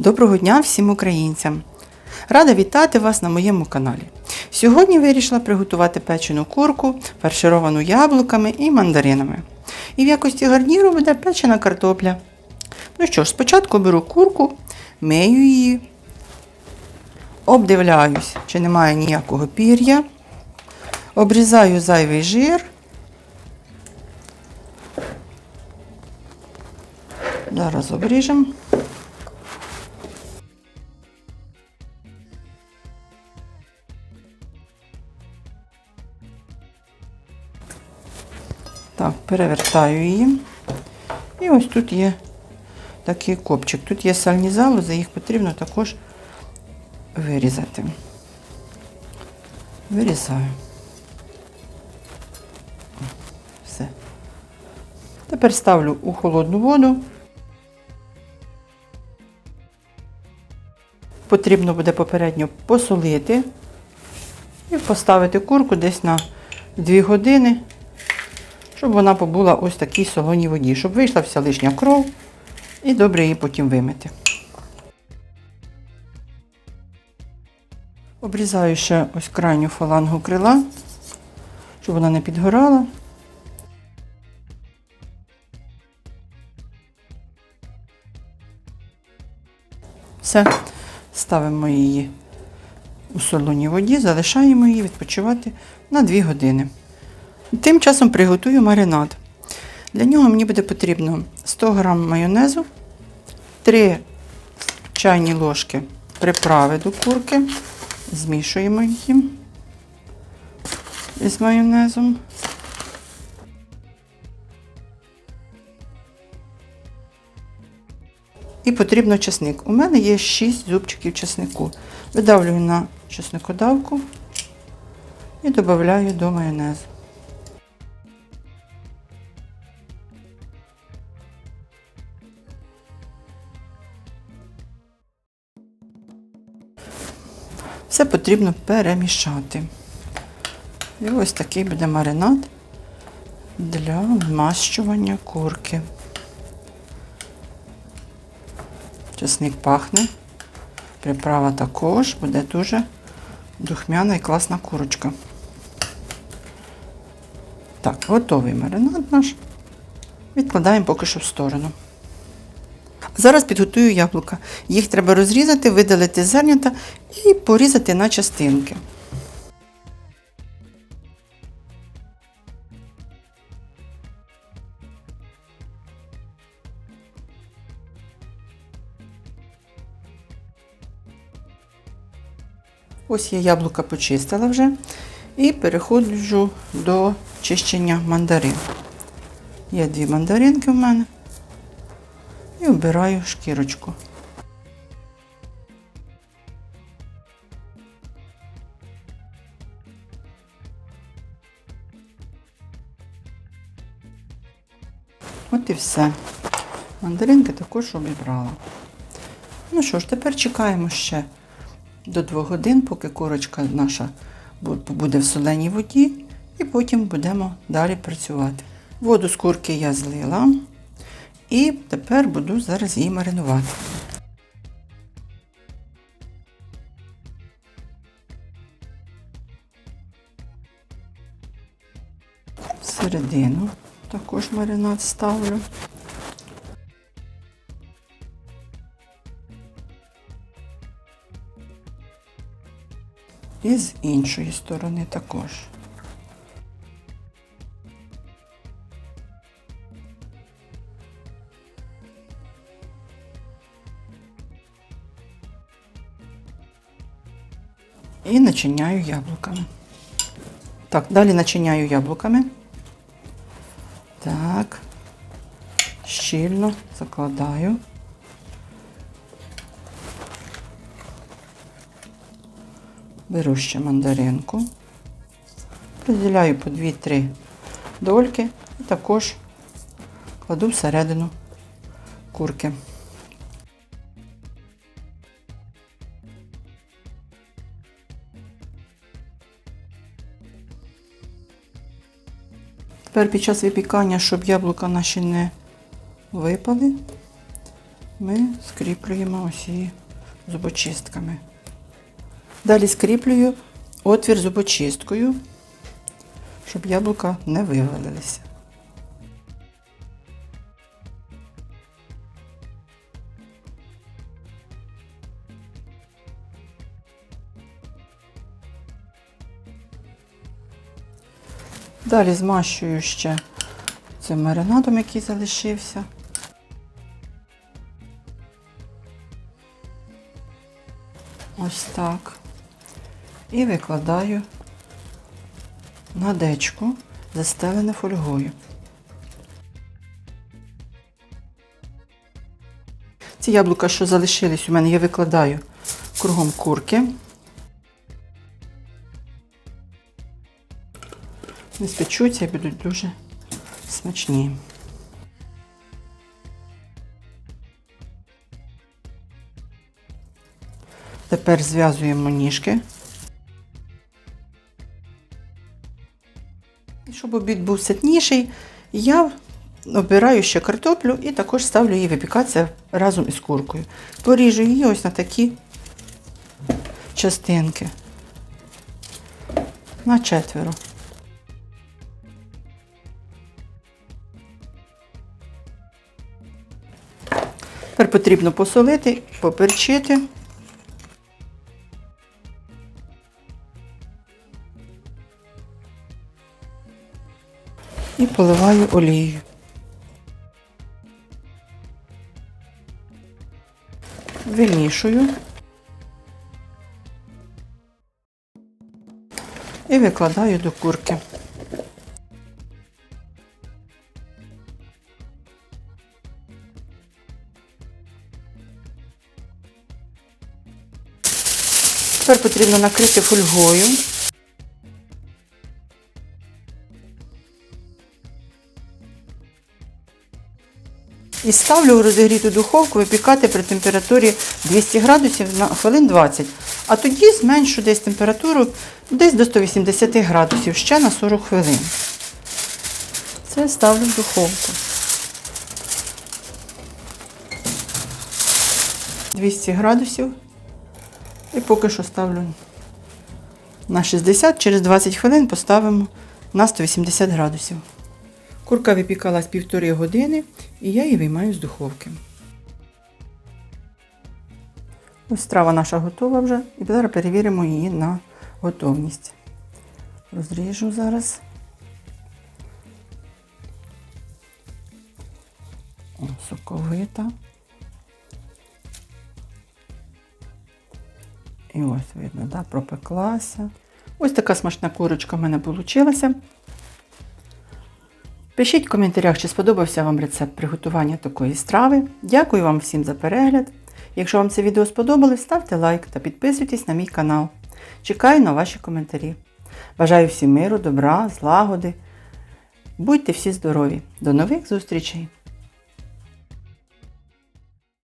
Доброго дня всім українцям! Рада вітати вас на моєму каналі. Сьогодні вирішила приготувати печену курку, фаршировану яблуками і мандаринами. І в якості гарніру буде печена картопля. Ну що ж, спочатку беру курку, мию її, обдивляюсь, чи немає ніякого пір'я, обрізаю зайвий жир. Зараз обріжемо. Так, перевертаю її. І ось тут є такий копчик. Тут є сальні залози, їх потрібно також вирізати. Вирізаю. Все. Тепер ставлю у холодну воду. Потрібно буде попередньо посолити і поставити курку десь на 2 години щоб вона побула ось такій солоній воді, щоб вийшла вся лишня кров і добре її потім вимити. Обрізаю ще ось крайню фалангу крила, щоб вона не підгорала. Все, ставимо її у солоній воді, залишаємо її відпочивати на 2 години. Тим часом приготую маринад. Для нього мені буде потрібно 100 г майонезу, 3 чайні ложки приправи до курки, змішуємо їм із майонезом. І потрібно чесник. У мене є 6 зубчиків чеснику. Видавлюю на чесникодавку і додаю до майонезу. Все потрібно перемішати. І ось такий буде маринад для вмащування курки. Чесник пахне. Приправа також буде дуже духмяна і класна курочка. Так, готовий маринад наш. Відкладаємо поки що в сторону. Зараз підготую яблука. Їх треба розрізати, видалити зернята і порізати на частинки. Ось я яблука почистила вже і переходжу до чищення мандарин. Є дві мандаринки в мене і обираю шкірочку. От і все. Мандаринки також обібрала. Ну що ж, тепер чекаємо ще до 2 годин, поки курочка наша буде в соленій воді, і потім будемо далі працювати. Воду з курки я злила. І тепер буду зараз її маринувати. Всередину також маринад ставлю. І з іншої сторони також. І начиняю яблуками. Так, далі начиняю яблуками. Так, щільно закладаю. Беру ще мандаринку. Розділяю по 2-3 дольки і також кладу всередину курки. Тепер під час випікання, щоб яблука наші не випали, ми скріплюємо ось зубочистками. Далі скріплюю отвір зубочисткою, щоб яблука не вивалилися. Далі змащую ще цим маринадом, який залишився. Ось так. І викладаю на дечку, застелене фольгою. Ці яблука, що залишились у мене, я викладаю кругом курки. Не спечуться і будуть дуже смачні. Тепер зв'язуємо ніжки. І щоб обід був ситніший, я обираю ще картоплю і також ставлю її випікатися разом із куркою. Поріжу її ось на такі частинки. На четверо. Тепер потрібно посолити, поперчити. І поливаю олією. Вимішую. І викладаю до курки. Тепер потрібно накрити фольгою. І ставлю у розігріту духовку випікати при температурі 200 градусів на хвилин 20. А тоді зменшу десь температуру десь до 180 градусів ще на 40 хвилин. Це ставлю в духовку. 200 градусів. І поки що ставлю на 60, через 20 хвилин поставимо на 180 градусів. Курка випікалась півтори години і я її виймаю з духовки. Ось страва наша готова вже. І зараз перевіримо її на готовність. Розріжу зараз. Соковита. І ось видно, да, пропеклася. Ось така смачна курочка в мене вийшла. Пишіть в коментарях, чи сподобався вам рецепт приготування такої страви. Дякую вам всім за перегляд. Якщо вам це відео сподобалось, ставте лайк та підписуйтесь на мій канал. Чекаю на ваші коментарі. Бажаю всім миру, добра, злагоди. Будьте всі здорові. До нових зустрічей!